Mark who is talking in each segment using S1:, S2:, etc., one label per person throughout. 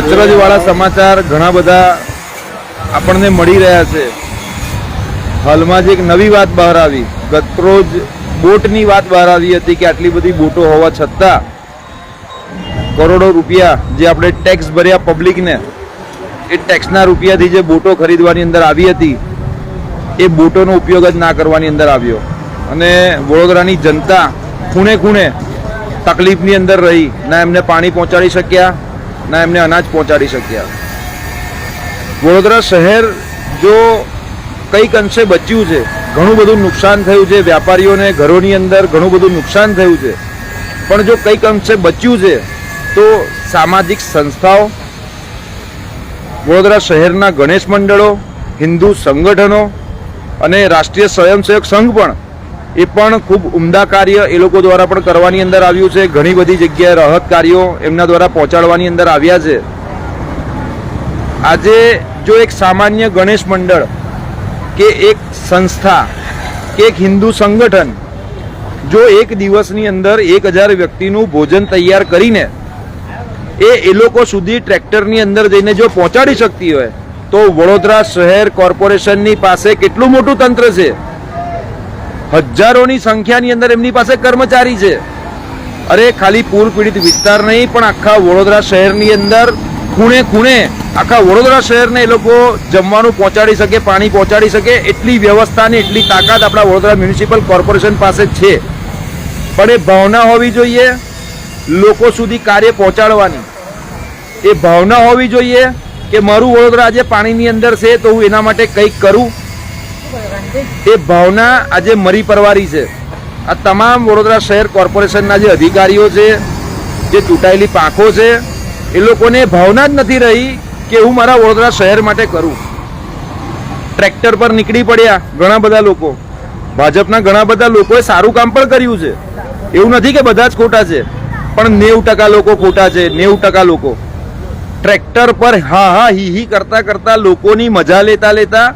S1: અચરજવાળા સમાચાર ઘણા બધા આપણને મળી રહ્યા છે. હાલમાં જ એક નવી વાત બહાર આવી. ગતરોજ બોટની વાત બહાર આવી હતી કે આટલી બધી બોટો હોવા છતાં કરોડો રૂપિયા જે આપણે ટેક્સ ભર્યા પબ્લિકને, એ ટેક્સના રૂપિયાથી જે બોટો ખરીદવાની અંદર આવી હતી, એ બોટોનો ઉપયોગ જ ના કરવાની અંદર આવ્યો. અને વડોદરાની જનતા ખૂણે ખૂણે તકલીફની અંદર રહી. ના એમને પાણી પહોંચાડી શક્યા ના, એમને અનાજ પહોંચાડી શક્યા. વડોદરા શહેર જો કંઈક અંશે બચ્યું છે, ઘણું બધું નુકસાન થયું છે વેપારીઓને ઘરોની અંદર ઘણું બધું નુકસાન થયું છે, પણ જો કંઈક અંશે બચ્યું છે, તો સામાજિક સંસ્થાઓ, વડોદરા શહેરના ગણેશ મંડળો, હિન્દુ સંગઠનો અને રાષ્ટ્રીય સ્વયંસેવક સંઘ પણ એ પણ ખૂબ ઉમદા કાર્ય એ લોકો દ્વારા પણ કરવાની અંદર આવ્યું છે. ઘણી બધી જગ્યાએ રાહત કાર્યો એમના દ્વારા પહોંચાડવાની અંદર આવ્યા છે. આજે જો એક સામાન્ય ગણેશ મંડળ કે એક સંસ્થા કે એક હિન્દુ સંગઠન જો એક દિવસની અંદર એક હજાર વ્યક્તિનું ભોજન તૈયાર કરીને એ એ લોકો સુધી ટ્રેક્ટરની અંદર જઈને જો પહોંચાડી શકતી હોય તો વડોદરા શહેર કોર્પોરેશનની પાસે કેટલું મોટું તંત્ર છે? હજારોની સંખ્યાની અંદર એમની પાસે કર્મચારી છે. અરે, ખાલી પૂર પીડિત વિસ્તાર નહીં, પણ આખા વડોદરા શહેરની અંદર ખૂણે ખૂણે, આખા વડોદરા શહેરને એ લોકો જમવાનું પહોંચાડી શકે, પાણી પહોંચાડી શકે, એટલી વ્યવસ્થાની એટલી તાકાત આપણા વડોદરા મ્યુનિસિપલ કોર્પોરેશન પાસે છે. પણ એ ભાવના હોવી જોઈએ લોકો સુધી કાર્ય પહોંચાડવાની. એ ભાવના હોવી જોઈએ કે મારું વડોદરા આજે પાણીની અંદર છે, તો હું એના માટે કંઈક કરું. એ ભાવના આજે મરી પરવારી છે. આ તમામ વડોદરા શહેર કોર્પોરેશનના જે અધિકારીઓ છે, જે ચૂંટાયેલી પાંખો છે, એ લોકોને ભાવના જ નથી રહી કે હું મારા વડોદરા શહેર માટે કરું. ટ્રેક્ટર પર નીકળી પડ્યા ઘણા બધા લોકો. ભાજપના ઘણા બધા લોકોએ સારું કામ પણ કર્યું છે. એવું નથી કે બધા જ ખોટા છે, પણ નેવું ટકા લોકો ખોટા છે, નેવું ટકા લોકો. ટ્રેક્ટર પર હા હા હી હી કરતા કરતા લોકોની મજા લેતા લેતા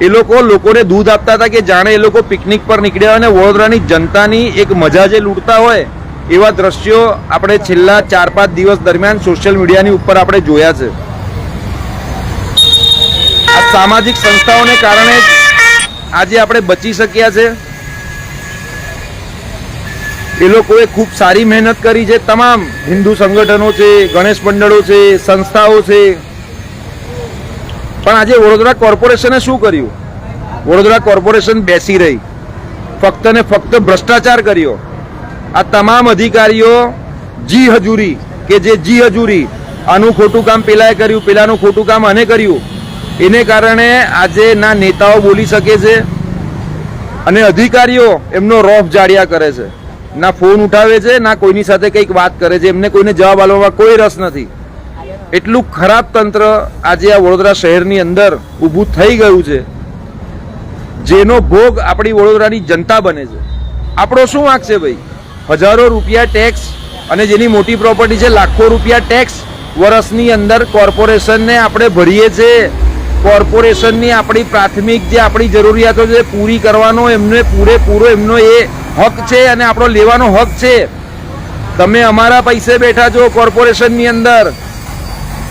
S1: એ લોકો લોકોને દૂધ આપતા હતા કે જાણે એ લોકો પિકનિક પર નીકળ્યા અને વડોદરાની જનતાની એક મજા જે લૂંટતા હોય એવા દ્રશ્યો આપણે છેલ્લા ચાર પાંચ દિવસ દરમિયાન સોશિયલ મીડિયાની ઉપર આપણે જોયા છે. આ સામાજિક સંસ્થાઓને કારણે આજે આપણે બચી શક્યા છે. એ લોકોએ ખૂબ સારી મહેનત કરી છે. તમામ હિન્દુ સંગઠનો છે, ગણેશ મંડળો છે, સંસ્થાઓ છે પણ આજે વડોદરા કોર્પોરેશને શું કર્યું? વડોદરા કોર્પોરેશન બેસી રહી. ફક્ત ને ફક્ત ભ્રષ્ટાચાર કર્યો. આ તમામ અધિકારીઓ જી હજુરી કે જે જી હજુરી આનું ખોટું કામ પેલાએ કર્યું, પેલાનું ખોટું કામ આને કર્યું, એને કારણે આજે ના નેતાઓ બોલી શકે છે અને અધિકારીઓ એમનો રોફ જાળ્યા કરે છે. ના ફોન ઉઠાવે છે, ના કોઈની સાથે કંઈક વાત કરે છે. એમને કોઈને જવાબ આપવામાં કોઈ રસ નથી. એટલું ખરાબ તંત્ર આજે આ વડોદરા શહેરની અંદર ઊભું થઈ ગયું છે, જેનો ભોગ આપણી વડોદરાની જનતા બને છે. આપણો શું વાંક છે ભાઈ? હજારો રૂપિયા ટેક્સ અને જેની મોટી પ્રોપર્ટી છે, લાખો રૂપિયા ટેક્સ વર્ષની અંદર કોર્પોરેશનને આપણે ભરીએ છીએ કોર્પોરેશનની આપણી પ્રાથમિક જે આપણી જરૂરિયાતો છે, પૂરી કરવાનો એમને પૂરેપૂરો એમનો એ હક છે અને આપણો લેવાનો હક છે. તમે અમારા પૈસે બેઠા છો કોર્પોરેશનની અંદર.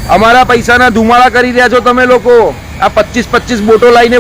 S1: અમારા પૈસાના ધુમાડા કરી રહ્યા છો તમે લોકો. આ પચીસ પચીસ બોટો લાઈને